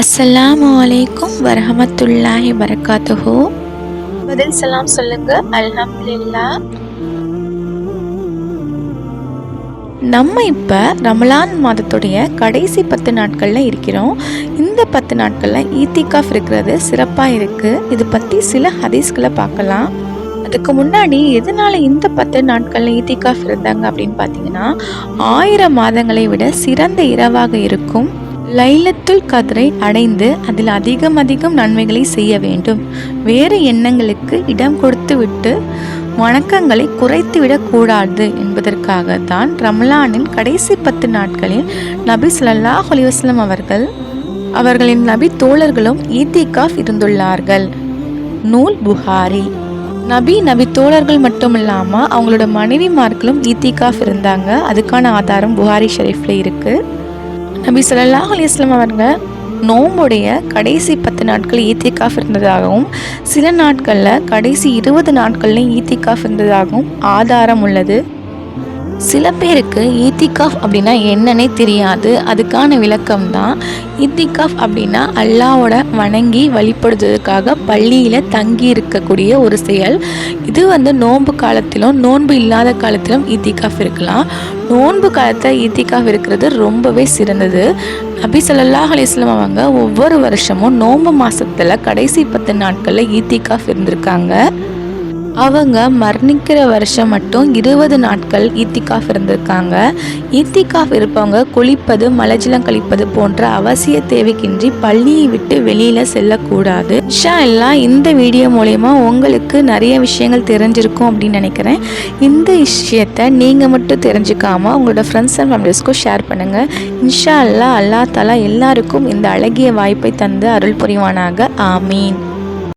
அஸ்ஸலாமு அலைக்கும் வரஹமத்துல்லாஹி வரகாத்துஹு. பதில் சலாம் சொல்லுங்க. அல்ஹம்துலில்லா. நம்ம இப்போ ரமலான் மாதத்துடைய கடைசி பத்து நாட்களில் இருக்கிறோம். இந்த பத்து நாட்களில் ஈத்திகாஃப் இருக்கிறது சிறப்பாக இருக்குது இது பற்றி சில ஹதீஸ்களை பார்க்கலாம். அதுக்கு முன்னாடி எதனால இந்த பத்து நாட்களில் ஈத்திகாஃப் இருந்தாங்க அப்படின்னு பார்த்தீங்கன்னா ஆயிரம் மாதங்களை விட சிறந்த இரவாக இருக்கும். லைலத்துல் கதிரை அடைந்து அதில் அதிகம் அதிகம் நன்மைகளை செய்ய வேண்டும். வேறு எண்ணங்களுக்கு இடம் கொடுத்து விட்டு வணக்கங்களை குறைத்துவிடக் கூடாது என்பதற்காக தான் ரமலானின் கடைசி பத்து நாட்களில் நபி ஸல்லல்லாஹு அலைஹி அவர்கள் அவர்களின் நபி தோழர்களும் ஈத்திகாஃப் இருந்துள்ளார்கள். நூல் புகாரி. நபி நபி தோழர்கள் மட்டும் இல்லாமல் அவங்களோட மனைவிமார்களும் ஈத்திகாஃப் இருந்தாங்க. அதுக்கான ஆதாரம் புகாரி ஷெரீஃபில் இருக்குது நபி சொல்லாஹ் அலி இஸ்லாம் அவர்கள் நோம்புடைய கடைசி பத்து நாட்கள் ஈத்திகாஃப் இருந்ததாகவும் சில நாட்களில் கடைசி இருபது நாட்கள்லையும் ஈத்திகாஃப் இருந்ததாகவும் ஆதாரம் உள்ளது. சில பேருக்கு ஈத்திகாஃப் அப்படின்னா என்னன்னே தெரியாது. அதுக்கான விளக்கம் தான் ஈத்திகாஃப் அப்படின்னா அல்லாவோட வணங்கி வழிபடுறதுக்காக பள்ளியில் தங்கி இருக்கக்கூடிய ஒரு செயல். இது வந்து நோன்பு காலத்திலும் நோன்பு இல்லாத காலத்திலும் ஈத்திகாஃப் இருக்கலாம். நோன்பு காலத்தில் ஈத்திகாஃப் இருக்கிறது ரொம்பவே சிறந்தது. நபி ஸல்லல்லாஹு அலைஹி அவங்க ஒவ்வொரு வருஷமும் நோன்பு மாதத்தில் கடைசி பத்து நாட்களில் ஈத்திகாஃப் இருந்திருக்காங்க. அவங்க மரணிக்கிற வருஷம் மட்டும் இருபது நாட்கள் ஈத்திகாஃப் இருந்திருக்காங்க. ஈத்திகாஃப் இருப்பவங்க குளிப்பது மலஜலம் கழிப்பது போன்ற அவசிய தேவைக்கின்றி பள்ளியை விட்டு வெளியில் செல்லக்கூடாது. இன்ஷா எல்லாம் இந்த வீடியோ மூலயமா உங்களுக்கு நிறைய விஷயங்கள் தெரிஞ்சிருக்கும் அப்படின்னு நினைக்கிறேன். இந்த விஷயத்தை நீங்கள் மட்டும் தெரிஞ்சுக்காம உங்களோட ஃப்ரெண்ட்ஸ் அண்ட் ஃபேமிலிஸ்க்கும் ஷேர் பண்ணுங்கள் இன்ஷா அல்லா அல்லா தலா எல்லாருக்கும் இந்த அழகிய வாய்ப்பை தந்து அருள் புரிவானாக. ஆமீன்.